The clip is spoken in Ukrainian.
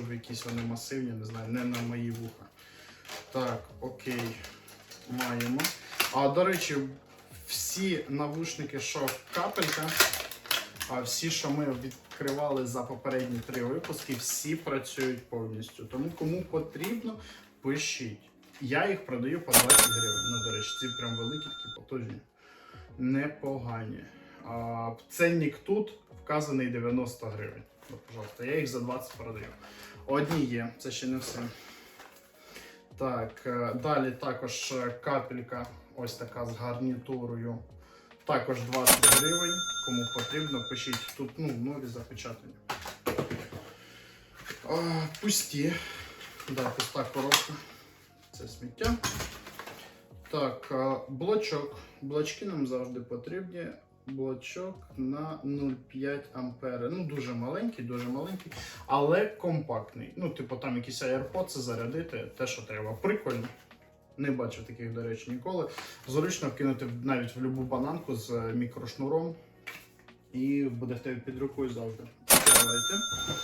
дуже якісь вони масивні, не знаю, не на мої вуха. Так, окей, маємо. А до речі, всі навушники, що капелька, а всі, що ми відкривали за попередні три випуски, всі працюють повністю. Тому кому потрібно, пишіть. Я їх продаю по 20 гривень. Ну, до речі, ці прям великі, такі потужні. Непогані. А, ценник тут вказаний 90 гривень. Ну, пожалуйста, я їх за 20 продаю. Одні є, це ще не все. Так, е, далі також е, капелька, ось така з гарнітурою. Також 20 гривень. Кому потрібно, пишіть тут ну, нові запечатання. А, пусті. Да, пуста коробка. Це сміття. Так, блочок. Блочки нам завжди потрібні. Блочок на 0,5 ампери. Ну, дуже маленький, дуже маленький, але компактний. Ну, типу, там якісь AirPods зарядити, те, що треба. Прикольно. Не бачив таких, до речі, ніколи. Зручно вкинути навіть в будь-яку бананку з е, мікрошнуром. І буде в тебе під рукою завжди. Давайте.